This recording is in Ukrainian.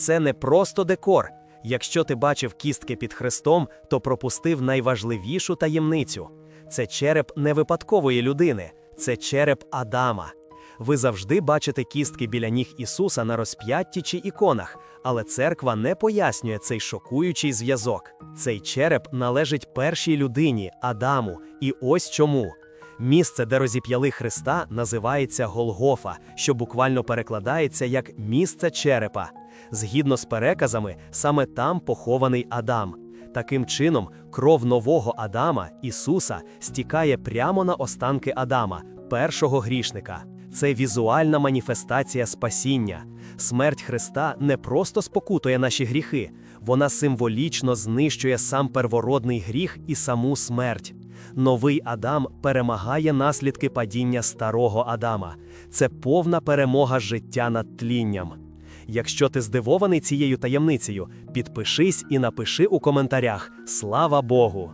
Це не просто декор. Якщо ти бачив кістки під хрестом, то пропустив найважливішу таємницю. Це череп не випадкової людини, це череп Адама. Ви завжди бачите кістки біля ніг Ісуса на розп'ятті чи іконах, але церква не пояснює цей шокуючий зв'язок. Цей череп належить першій людині, Адаму, і ось чому. Місце, де розіп'яли Христа, називається Голгофа, що буквально перекладається як місце черепа. Згідно з переказами, саме там похований Адам. Таким чином, кров нового Адама, Ісуса, стікає прямо на останки Адама, першого грішника. Це візуальна маніфестація спасіння. Смерть Христа не просто спокутує наші гріхи, вона символічно знищує сам первородний гріх і саму смерть. Новий Адам перемагає наслідки падіння старого Адама. Це повна перемога життя над тлінням. Якщо ти здивований цією таємницею, підпишись і напиши у коментарях Слава Богу!